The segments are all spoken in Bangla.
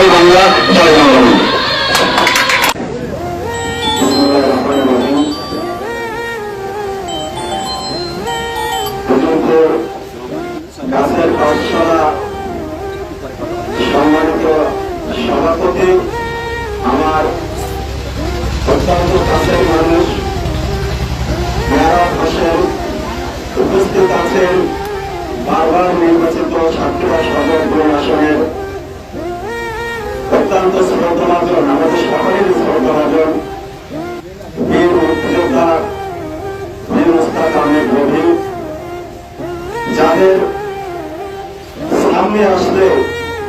জয় বাংলা, জয় বঙ্গবন্ধু গাছের পাঠশালা সভাপতি, আমার অত্যন্ত কাছের মানুষ উপস্থিত আছেন বারবার নির্বাচিত সাতক্ষীরা সদর আসনের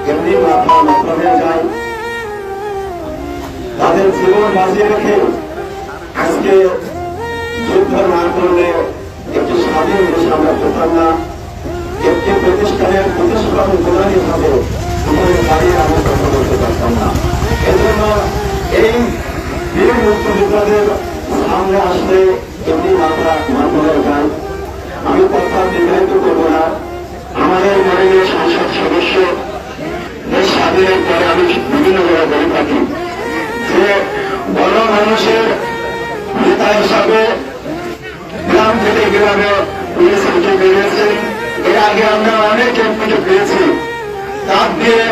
এমনি মাথা নত হয়ে যায়? তাদের জীবন বাঁচিয়ে রেখে আজকে যুদ্ধ না করলে একটি স্বাধীন দেশ আমরা পেতাম না। একটি প্রতিষ্ঠানের প্রতিষ্ঠান গোলামি ভাবে উপরে দাঁড়িয়ে আমরা কথা বলতে পারতাম না। এজন্য এই বীর মুক্তিযোদ্ধাদের সামনে আসলে এমনি মাথা নত হয়ে যায় আমি কথা দীর্ঘায়িত করব না। আমাদের মাননীয় গ্রামে পুলিশ বেরিয়েছেন এর আগে আমরা অনেক এমপিকে পেয়েছি। তার দিয়ে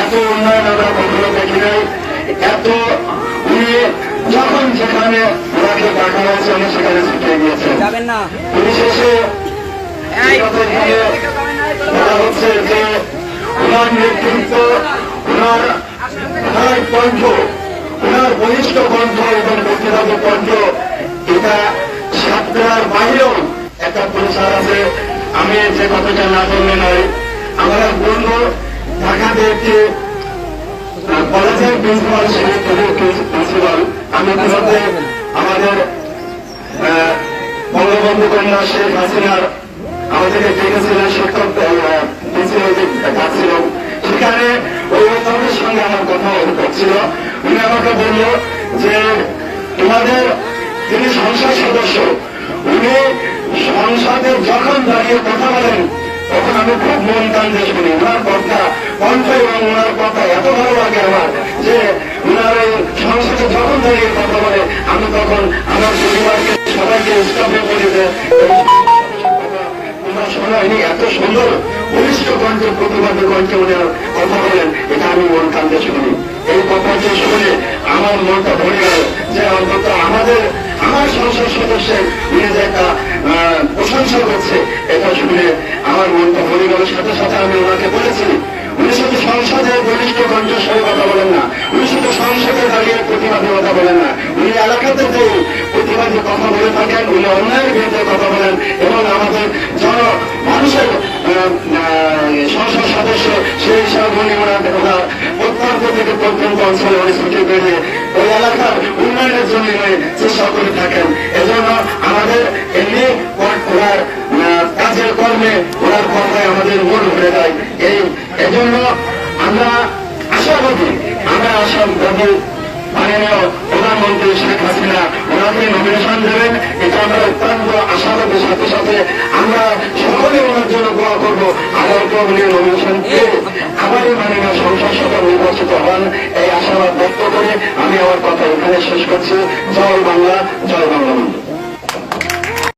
এত উন্নয়ন আমরা কখনো দেখি নাই। এত উনি যখন যেখানে ওনাকে ডাকা হয়েছে উনি সেখানে ছুটে না। পরিশেষে বলা হচ্ছে যে ওনার নেতৃত্ব ওনার ওনার কণ্ঠ ওনার বলিষ্ঠ কণ্ঠ এবং ব্যক্তিগত কণ্ঠ একটা প্রচার আছে। আমি যে কথাটা না বললে নয়, আমার বন্ধু ঢাকাতে একটি কলেজের প্রিন্সিপাল ছিলেন প্রিন্সিপাল। আমি ইতিমধ্যে আমাদের বঙ্গবন্ধু কন্যা শেখ হাসিনার আমাদেরকে ডেকেছিলেন শিক্ষক প্রিন্সিপাল সেখানে ওই অধ্যাপকের সঙ্গে আমার কথা হচ্ছিল। উনি আমাকে বলল যে, তোমাদের যিনি সংসদ সদস্য, উনি সংসদে যখন দাঁড়িয়ে কথা বলেন, তখন আমি খুব মন কান দিয়ে শুনি। ওনার কথা, কণ্ঠ এবং ওনার কথা এত ভালো লাগে আমার যে ওনার ওই সংসদে যখন দাঁড়িয়ে কথা বলে, আমি তখন আমার পরিবারকে, সবাইকে স্টাফে বলি যে, তোমরা শোনায়নি এত সুন্দর বলিষ্ঠ কণ্ঠে, প্রতিবাদী কণ্ঠে উনি কথা বলেন। এটা আমি মন কান্দে শুনি। এই কথাটি শুনে আমার মনটা ভরে গেল যে অন্তত আমাদের আমার সংসদ সদস্যের যে একটা প্রশংসা করছে এটা শুনে আমার মনটা ভরে গেল। সাথে সাথে আমি ওনাকে বলেছি, উনি শুধু সংসদে বলিষ্ঠ কণ্ঠস্বরে কথা বলেন না, উনি শুধু সংসদে দাঁড়িয়ে প্রতিবাদী কথা বলেন না, উনি এলাকাতে যে প্রতিবাদী কথা বলে থাকেন, উনি অন্যায়ের বিরুদ্ধে কথা বলেন এবং আমাদের জন মানুষের সংসদ সদস্য সেই হিসাবে উনি ওনার ওনার প্রত্যন্ত থেকে প্রত্যন্ত অঞ্চলে উনি ছুটে বেরিয়ে ওই এলাকার উন্নয়নের জন্য উনি চেষ্টা করে থাকেন। এজন্য আমাদের এমনি ওনার কাজের কর্মে ওনার কথায় আমাদের মন ভরে যায়। এই এজন্য আমরা আশাবাদী আমরা আশাবাদী মাননীয় প্রধানমন্ত্রী শেখ হাসিনা, ওনাকে নমিনেশন দেবেন। এটা আমরা অত্যন্ত আশাবাদীর সাথে সাথে আমরা সকলে ওনার জন্য দোয়া করব। আগামীতে উনি নমিনেশন পেয়ে আবারই মাননীয় সংসদ সভা নির্বাচিত হন। আশাবাদ ব্যক্ত করে আমি আমার কথা এখানে শেষ করছি। জয় বাংলা জয় বাংলা